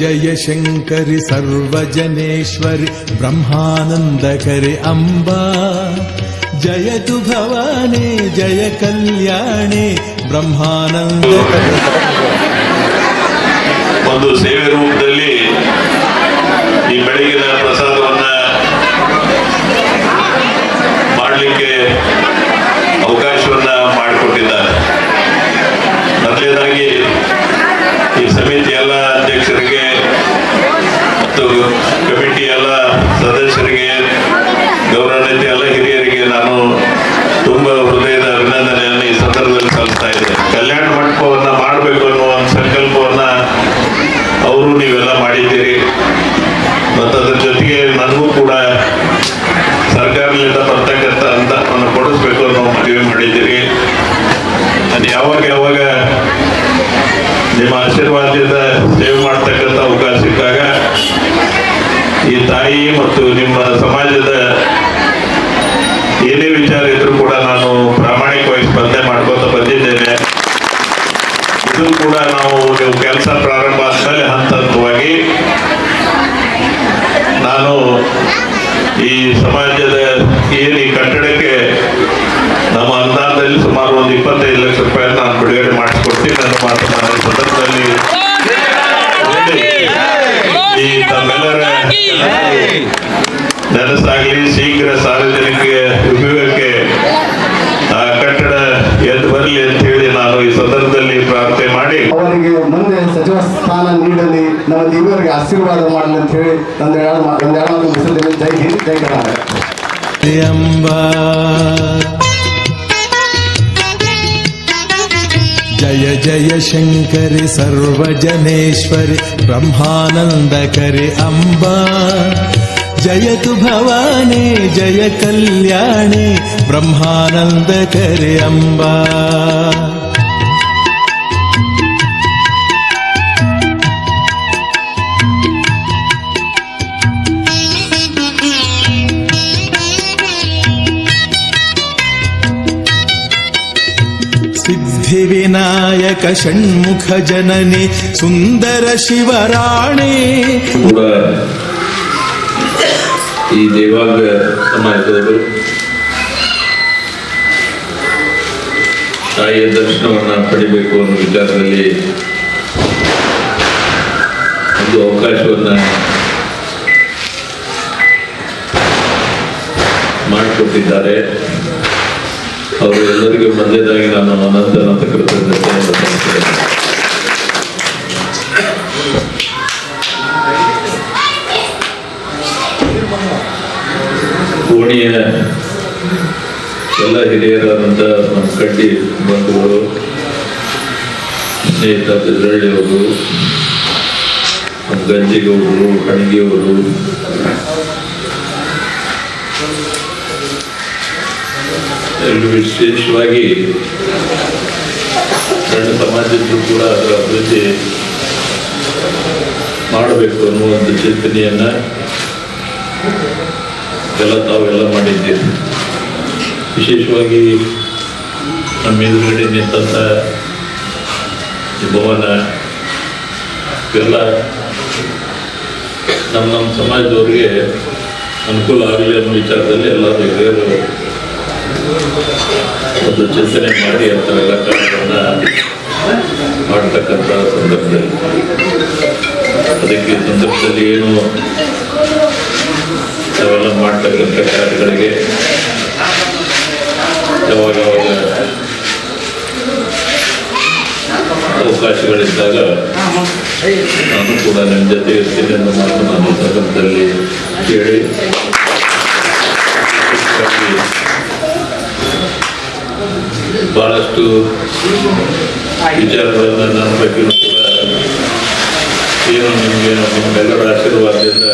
जय शङ्करि सर्वजनेश्वरि ब्रह्मानन्दकरि अम्बा जयतु भवानी जय कल्याणे ब्रह्मानन्दकरि ಒಂದು ಸೇವೆ ರೂಪದಲ್ಲಿ ಈ ಬೆಳಗಿನ ಪ್ರಸಾದವನ್ನ ಮಾಡಲಿಕ್ಕೆ ಮತ್ತು ನಿಮ್ಮ ಸಮಾಜದ ಏನೇ ವಿಚಾರ ಇದ್ರೂ ಕೂಡ ನಾನು ಪ್ರಾಮಾಣಿಕವಾಗಿ ಸ್ಪರ್ಧೆ ಮಾಡ್ಕೊತ ಬಂದಿದ್ದೇನೆ. ಇದು ಕೂಡ ನಾವು ನೀವು ಕೆಲಸ ಪ್ರಾರಂಭ ಆದ್ಮೇಲೆ ಹಂತ ಹಂತವಾಗಿ ನಾನು ಈ ಸಮಾಜದ ನಮ್ಮ ದೇವರಿಗೆ ಆಶೀರ್ವಾದ ಮಾಡಲಿ ಅಂತ ಹೇಳಿ ಒಂದೆರಡು ಮಾ- ಒಂದೆರಡು ಮಾತು ಮುಗಿಸಿದ್ದೇನೆ ಜೈ ಹಿಂದ್ ಜೈ ಕರ್ನಾಟಕ अम्बा जय जय शङ्करि सर्वजनेश्वरि ब्रह्मानन्दकरि अम्बा जयतु भवानी जय कल्याणे ब्रह्मानन्दकरि अम्बा ಸಿದ್ಧಿವಿನಾಯಕ ಷಣ್ಮುಖ ಜನನಿ ಸುಂದರ ಶಿವರಾಣಿ. ಈ ದೇವಾಂಗ ಸಮಾಜದವರು ತಾಯಿಯ ದರ್ಶನವನ್ನ ಪಡಿಬೇಕು ಅನ್ನೋ ವಿಚಾರದಲ್ಲಿ ಒಂದು ಅವಕಾಶವನ್ನ ಮಾಡಿಕೊಟ್ಟಿದ್ದಾರೆ. ಅವರು ಎಲ್ಲರಿಗೂ ಬಂದಿದ್ದಾಗಿ ನಾನು ಅನಂತ ಅನಂತ ಕೃತಜ್ಞ ಕೋಣಿಯ ಎಲ್ಲ ಹಿರಿಯರಾದಂಥ ನಮ್ಮ ಕಡ್ಡಿ ಬಂಧುಗಳು ಸ್ನೇಹಿತ ಬೆದ್ರಳ್ಳಿಯವರು ನಮ್ಮ ಗಂಜಿಗೌಡರು ಕಣಗಿಯವರು ವಿಶೇಷವಾಗಿ ಸಣ್ಣ ಸಮಾಜದ್ದು ಕೂಡ ಅದರ ಅಭಿವೃದ್ಧಿ ಮಾಡಬೇಕು ಅನ್ನುವ ಒಂದು ಚಿಂತನೆಯನ್ನ ಎಲ್ಲ ತಾವೆಲ್ಲ ಮಾಡಿದ್ದೀರಿ. ವಿಶೇಷವಾಗಿ ನಮ್ಮ ಎದುರುಗಡೆ ನಿಂತಂಥ ಈ ಭವನ, ಇವೆಲ್ಲ ನಮ್ಮ ನಮ್ಮ ಸಮಾಜದವ್ರಿಗೆ ಅನುಕೂಲ ಆಗಲಿ ಅನ್ನೋ ವಿಚಾರದಲ್ಲಿ ಎಲ್ಲರೂ ಹಿರಿಯರು ಒಂದು ಚಿಂತನೆ ಮಾಡಿ ಅಂಥವೆಲ್ಲ ಕಾರ್ಯಗಳನ್ನ ಮಾಡ್ತಕ್ಕಂಥ ಸಂದರ್ಭದಲ್ಲಿ. ಅದಕ್ಕೆ ಸಂದರ್ಭದಲ್ಲಿ ಏನು ನಾವೆಲ್ಲ ಮಾಡ್ತಕ್ಕಂಥ ಕಾರ್ಯಗಳಿಗೆ ಯಾವಾಗ ಯಾವಾಗ ಅವಕಾಶಗಳಿದ್ದಾಗ ನಾನು ಕೂಡ ನಿಮ್ಮ ಜೊತೆ ಇರ್ತೀನಿ ಅನ್ನೋ ಮಾತು ನಾನು ಸಂದರ್ಭದಲ್ಲಿ ಕೇಳಿ. ಬಹಳಷ್ಟು ವಿಚಾರಗಳನ್ನು ನನ್ನ ಬಗ್ಗೆ ಏನು ನಿಮಗೆ ನಿಮ್ಮೆಲ್ಲರ ಆಶೀರ್ವಾದದಿಂದ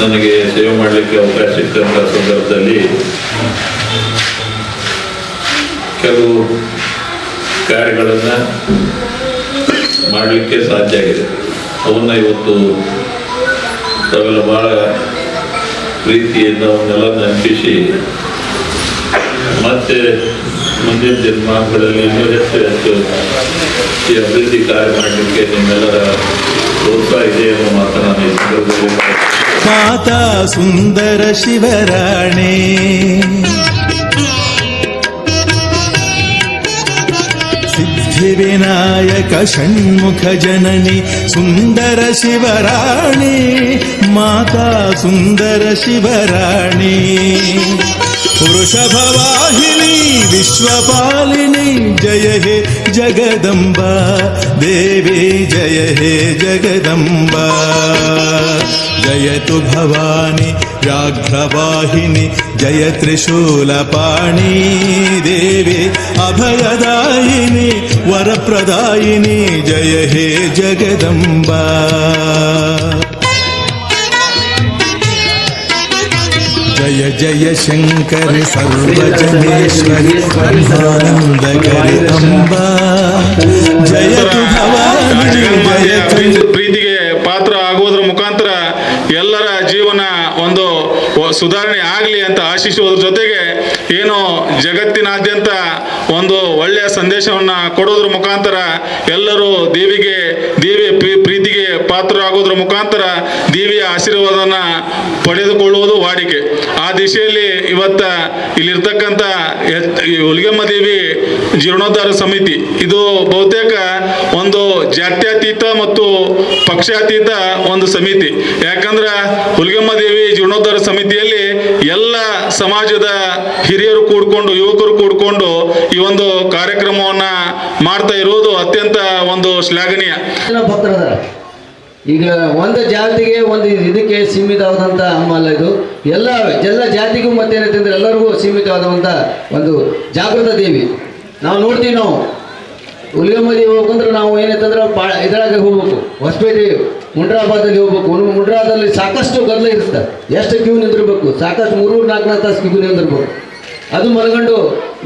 ನನಗೆ ಸೇವೆ ಮಾಡಲಿಕ್ಕೆ ಅವಕಾಶ ಸಿಕ್ಕಂಥ ಸಂದರ್ಭದಲ್ಲಿ ಕೆಲವು ಕಾರ್ಯಗಳನ್ನು ಮಾಡಲಿಕ್ಕೆ ಸಾಧ್ಯ ಆಗಿದೆ. ಅವನ್ನ ಇವತ್ತು ತಾವೆಲ್ಲ ಭಾಳ ಪ್ರೀತಿಯಿಂದ ಅವನ್ನೆಲ್ಲ ನೆನಪಿಸಿ ಮತ್ತೆ ಮುಂದಿನ ದಿನಮಾನಗಳಲ್ಲಿ ಇನ್ನೂ ಹೆಚ್ಚು ಹೆಚ್ಚು ಈ ಅಭಿವೃದ್ಧಿ ಕಾರ್ಯ ಮಾಡಲಿಕ್ಕೆ ನಿಮ್ಮೆಲ್ಲರ ಇದೆ ಅನ್ನೋ ಮಾತನ್ನ ನಾನು ಈ ಸಂದರ್ಭದಲ್ಲಿ ಮಾತಾ ಸುಂದರ ಶಿವರಾಣೆ ಸಿದ್ಧಿವಿನಾಯಕ ಷಣ್ಮುಖ ಜನನಿ ಸುಂದರ ಶಿವರಾಣಿ ಮಾತಾ ಸುಂದರ ಶಿವರಾಣಿ ವೃಷಭವಾಹಿನಿ ವಿಶ್ವಪಾಲಿನಿ ಜಯ ಹೇ ಜಗದಂಬ ದೇವಿ ಜಯ ಹೇ ಜಗದಂಬ ಜಯತು ಭವಾನಿ ವ್ಯಾಘ್ರವಾಹಿನಿ ಜಯ ತ್ರಿಶೂಲಪಾಣಿ ದೇವಿ ಅಭಯದಾಯಿನಿ ವರಪ್ರದಾಯಿನಿ ಜಯ ಹೇ ಜಗದಂಬ ಜಯ ಜಯ ಶಂಕರ ಸರ್ವಜನೇಶ್ವರಿ ಭವಾನಿ ಜಯತು ಪ್ರೀತಿ- ಪ್ರೀತಿಗೆ ಪಾತ್ರ ಆಗುವುದರ ಮುಖಾಂತರ ಎಲ್ಲರ ಜೀವನ ಒಂದು ಸುಧಾರಣೆ ಆಗಲಿ ಅಂತ ಆಶಿಸುವುದ್ರ ಜೊತೆಗೆ ಏನು ಜಗತ್ತಿನಾದ್ಯಂತ ಒಂದು ಒಳ್ಳೆಯ ಸಂದೇಶವನ್ನು ಕೊಡೋದ್ರ ಮುಖಾಂತರ ಎಲ್ಲರೂ ದೇವಿಗೆ ಪಾತ್ರರಾಗೋದ್ರ ಮುಖಾಂತರ ದೇವಿಯ ಆಶೀರ್ವಾದನ ಪಡೆದುಕೊಳ್ಳುವುದು ವಾಡಿಕೆ. ಆ ದಿಶೆಯಲ್ಲಿ ಇವತ್ತ ಇಲ್ಲಿರ್ತಕ್ಕಂಥ ಹುಲಿಗೆಮ್ಮ ದೇವಿ ಜೀರ್ಣೋದ್ಧಾರ ಸಮಿತಿ. ಇದು ಬಹುತೇಕ ಒಂದು ಜಾತ್ಯತೀತ ಮತ್ತು ಪಕ್ಷಾತೀತ ಒಂದು ಸಮಿತಿ. ಯಾಕಂದ್ರೆ ಹುಲಿಗೆಮ್ಮ ದೇವಿ ಜೀರ್ಣೋದ್ಧಾರ ಸಮಿತಿಯಲ್ಲಿ ಎಲ್ಲ ಸಮಾಜದ ಹಿರಿಯರು ಕೂಡ್ಕೊಂಡು, ಯುವಕರು ಕೂಡ್ಕೊಂಡು ಈ ಒಂದು ಕಾರ್ಯಕ್ರಮವನ್ನ ಮಾಡ್ತಾ ಇರುವುದು ಅತ್ಯಂತ ಒಂದು ಶ್ಲಾಘನೀಯ. ಈಗ ಒಂದು ಜಾತಿಗೆ ಒಂದು ಇದಕ್ಕೆ ಸೀಮಿತವಾದಂಥ ಅಮ್ಮಲ್ಲ ಇದು. ಎಲ್ಲ ಎಲ್ಲ ಜಾತಿಗೂ ಮತ್ತೇನಂತಂದ್ರೆ ಎಲ್ಲರಿಗೂ ಸೀಮಿತವಾದಂಥ ಒಂದು ಜಾಗೃತ ದೇವಿ. ನಾವು ನೋಡ್ತೀವಿ ನಾವು. ದೇವಿ ಹೋಗ್ಬೇಕಂದ್ರೆ ನಾವು ಏನೈತಂದ್ರೆ ಪಾ ಇದ್ರಾಗ ಹೋಗ್ಬೇಕು. ಹೊಸಪೇಟೆ ಮುಂಡ್ರಾಬಾದಲ್ಲಿ ಹೋಗ್ಬೇಕು. ಮುಂಡ್ರಾದಲ್ಲಿ ಸಾಕಷ್ಟು ಗದ್ದಲ ಇರುತ್ತೆ. ಎಷ್ಟು ಕ್ಯೂ ನಿಂದಿರ್ಬೇಕು? ಸಾಕಷ್ಟು ಮೂರು ನಾಲ್ಕು ನಾಲ್ಕು ತಾಸು ಕ್ಯೂ ನಿಂದಿರ್ಬೇಕು. ಅದು ಮಲಗಂಡು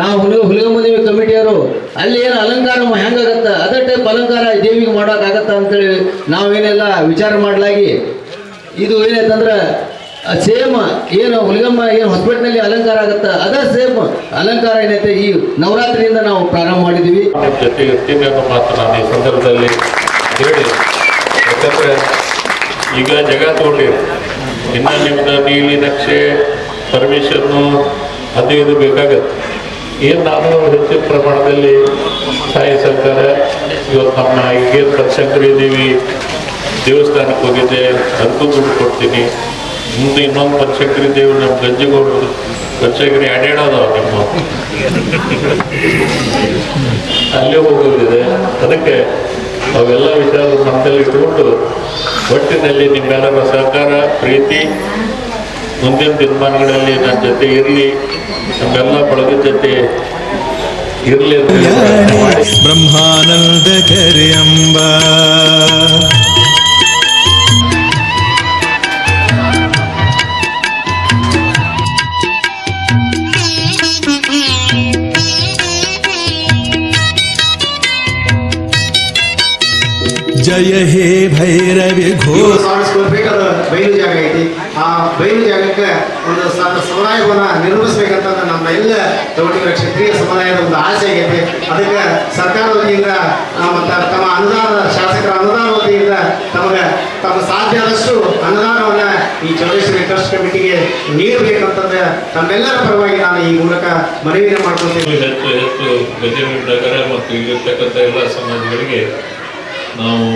ನಾವು ಹುಲಿ ಹುಲಿಗಮ್ಮದೇವಿ ಕಮಿಟಿಯವರು, ಅಲ್ಲಿ ಏನು ಅಲಂಕಾರ ಹೆಂಗಾಗತ್ತ? ಅದೇ ಟೈಪ್ ಅಲಂಕಾರ ದೇವಿಗೆ ಮಾಡೋಕ್ಕಾಗತ್ತ ಅಂತೇಳಿ ನಾವೇನೆಲ್ಲ ವಿಚಾರ ಮಾಡಲಾಗಿ, ಇದು ಏನಾಯ್ತಂದ್ರೆ ಸೇಮ್ ಏನು ಹುಲಿಗಮ್ಮ ಏನು ಹೊಸಪೇಟ್ನಲ್ಲಿ ಅಲಂಕಾರ ಆಗತ್ತ, ಅದೇ ಸೇಮ್ ಅಲಂಕಾರ ಏನೈತೆ ಈ ನವರಾತ್ರಿಯಿಂದ ನಾವು ಪ್ರಾರಂಭ ಮಾಡಿದ್ದೀವಿ ಸಂದರ್ಭದಲ್ಲಿ ಹೇಳಿ. ಈಗ ಜಗ ಇನ್ನ ಇನ್ನು ನೀಲಿ ನಕ್ಷೆ ಅದು ಇದು ಬೇಕಾಗತ್ತೆ. ಏನು ನಾನು ಹೆಚ್ಚಿನ ಪ್ರಮಾಣದಲ್ಲಿ ಸಹಾಯ ಸರ್ಕಾರ ಇವತ್ತು ನಮ್ಮ ಈಗೇನು ಬನಶಂಕರಿ ದೇವಿ ದೇವಸ್ಥಾನಕ್ಕೆ ಹೋಗಿದ್ದೆ ಅದಕ್ಕೂ ದುಡ್ಡು ಕೊಡ್ತೀನಿ. ಮುಂದೆ ಇನ್ನೊಂದು ಬನಶಂಕರಿ ದೇವಿ ನಮ್ಮ ಗಂಜಿಗೌಡರು ಬನಶಂಕರಿ ಅಡ್ಯಾಡೋದವ ನಿಮ್ಮ. ಅಲ್ಲೇ ಹೋಗೋದಿದೆ. ಅದಕ್ಕೆ ಅವೆಲ್ಲ ವಿಚಾರ ಮನದಲ್ಲಿ ಇಟ್ಕೊಂಡು, ಒಟ್ಟಿನಲ್ಲಿ ನಿಮ್ಮೆಲ್ಲರ ಸಹಕಾರ, ಪ್ರೀತಿ ಮುಂದಿನ ದಿನಮಾನಗಳಲ್ಲಿ ನನ್ನ ಜೊತೆ ಇರಲಿ ನಮ್ಮೆಲ್ಲ ಬಳಗದ ಜೊತೆ ಇರಲಿ ಬ್ರಹ್ಮಾನಂದ ಹೇಳಿ ಜಯ ಹೇ ಭೈರವಿ ಘೋ ಅದು ಬಯಲು ಜಾಗ ಐತಿ. ಆ ಬಯಲು ಜಾಗಕ್ಕೆ ಒಂದು ಸಮುದಾಯವನ್ನ ನಿರ್ಮಿಸಬೇಕಂತ ನಮ್ಮ ಎಲ್ಲ ತೋಟಿಗರ ಕ್ಷತ್ರಿಯ ಸಮುದಾಯದ ಒಂದು ಆಸೆ ಆಗೈತಿ. ಅದಕ್ಕೆ ಸರ್ಕಾರದ ವತಿಯಿಂದ ಮತ್ತ ತಮ್ಮ ಅನುದಾನ ಶಾಸಕರ ಅನುದಾನ ವತಿಯಿಂದ ತಮಗೆ ತಮ್ಮ ಸಾಧ್ಯ ಆದಷ್ಟು ಅನುದಾನವನ್ನ ಈ ಚೌಡೇಶ್ವರಿ ಟ್ರಸ್ಟ್ ಕಮಿಟಿಗೆ ನೀಡಬೇಕಂತಂದ್ರೆ ತಮ್ಮೆಲ್ಲರ ಪರವಾಗಿ ನಾನು ಈ ಮೂಲಕ ಮನವಿಯನ್ನು ಮಾಡ್ಕೊತೀನಿ ಹೆಚ್ಚು ಹೆಚ್ಚು ಗಜೇಂದ್ರ ನಗರ ಮತ್ತು ಇಲ್ಲಿರ್ತಕ್ಕಂಥ ಎಲ್ಲ ಸಮಾಜಗಳಿಗೆ ನಾವು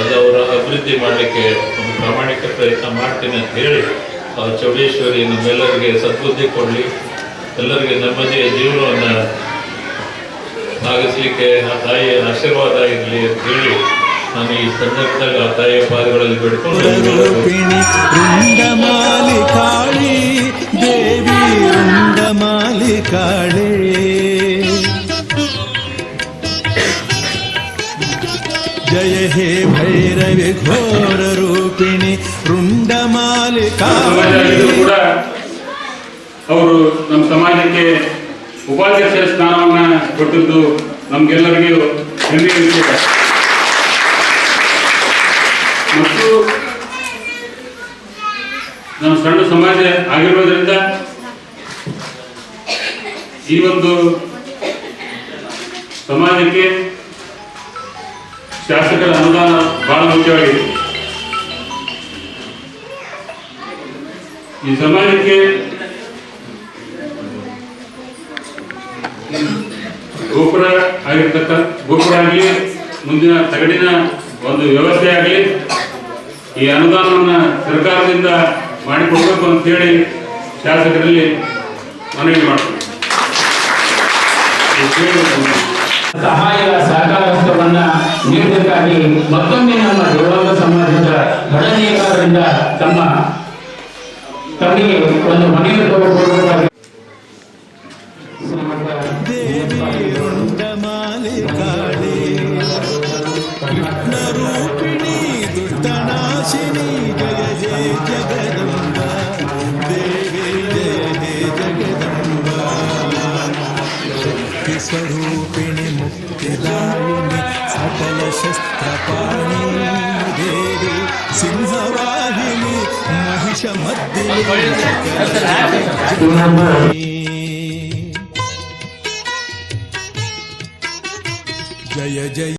ಅದವರ ಅಭಿವೃದ್ಧಿ ಮಾಡಲಿಕ್ಕೆ ಒಂದು ಪ್ರಾಮಾಣಿಕ ಪ್ರಯತ್ನ ಮಾಡ್ತೀನಿ ಅಂತ ಹೇಳಿ ಆ ಚೌಡೇಶ್ವರಿ ನಮ್ಮೆಲ್ಲರಿಗೆ ಸದ್ಬುದ್ಧಿ ಕೊಡಲಿ, ಎಲ್ಲರಿಗೆ ನೆಮ್ಮದಿಯ ಜೀವನವನ್ನು ಸಾಗಿಸಲಿಕ್ಕೆ ಆ ತಾಯಿಯ ಆಶೀರ್ವಾದ ಇರಲಿ ಅಂತ ಹೇಳಿ ನಾನು ಈ ಸಂದರ್ಭದಲ್ಲಿ ಆ ತಾಯಿಯ ಪಾದಗಳಲ್ಲಿ ಬಿಡ್ಕೊಂಡು ದೇವಿ ಜಯ ಹೇ ಭೈರವಿ ಘೋರ ರೂಪಿಣಿ ಕೂಡ ಅವರು ನಮ್ಮ ಸಮಾಜಕ್ಕೆ ಉಪಾಧ್ಯಕ್ಷ ಸ್ಥಾನವನ್ನ ಕೊಟ್ಟಿದ್ದು ನಮ್ಗೆಲ್ಲರಿಗೂ ಹೆಮ್ಮೆಯ ವಿಷಯ. ಮತ್ತು ನಮ್ಮ ಸಣ್ಣ ಸಮಾಜ ಆಗಿರೋದ್ರಿಂದ ಈ ಒಂದು ಸಮಾಜಕ್ಕೆ ಶಾಸಕರ ಅನುದಾನ ಬಹಳ ಮುಖ್ಯವಾಗಿದೆ. ಈ ಸಮಾಜಕ್ಕೆ ಗೋಪುರ ಆಗಿರ್ತಕ್ಕ, ಗೋಪುರ ಆಗಲಿ, ಮುಂದಿನ ತಗಡಿನ ಒಂದು ವ್ಯವಸ್ಥೆ ಆಗಲಿ, ಈ ಅನುದಾನವನ್ನು ಸರ್ಕಾರದಿಂದ ಮಾಡಿಕೊಡ್ಬೇಕು ಅಂತೇಳಿ ಶಾಸಕರಲ್ಲಿ ಮನವಿ ಮಾಡ್ತೀನಿ. ಹೇಳಿ ಸಹಾಯ ಸಹಕಾರ ಹಸ್ತವನ್ನ ನೀಡಬೇಕಾಗಿ ಮತ್ತೊಮ್ಮೆ ನಮ್ಮ ದೇವಾಂಗ ಸಮಾಜದ ಗಣನೀಯಕಾರರಿಂದ ತಮ್ಮ ತಮಗೆ ಒಂದು ಮನೆಯನ್ನು ತಗೊಳ್ಬೇಕಾಗಿ ದೇವಿ ರುಂಡಮಾಲಿ ಕಾಳಿ ಕೃಷ್ಣರೂಪಿಣಿ ದುಷ್ಟನಾಶಿನಿ ಜಯ ಜಯ ಜಗದಂಬ ದೇವಿ ಜಯ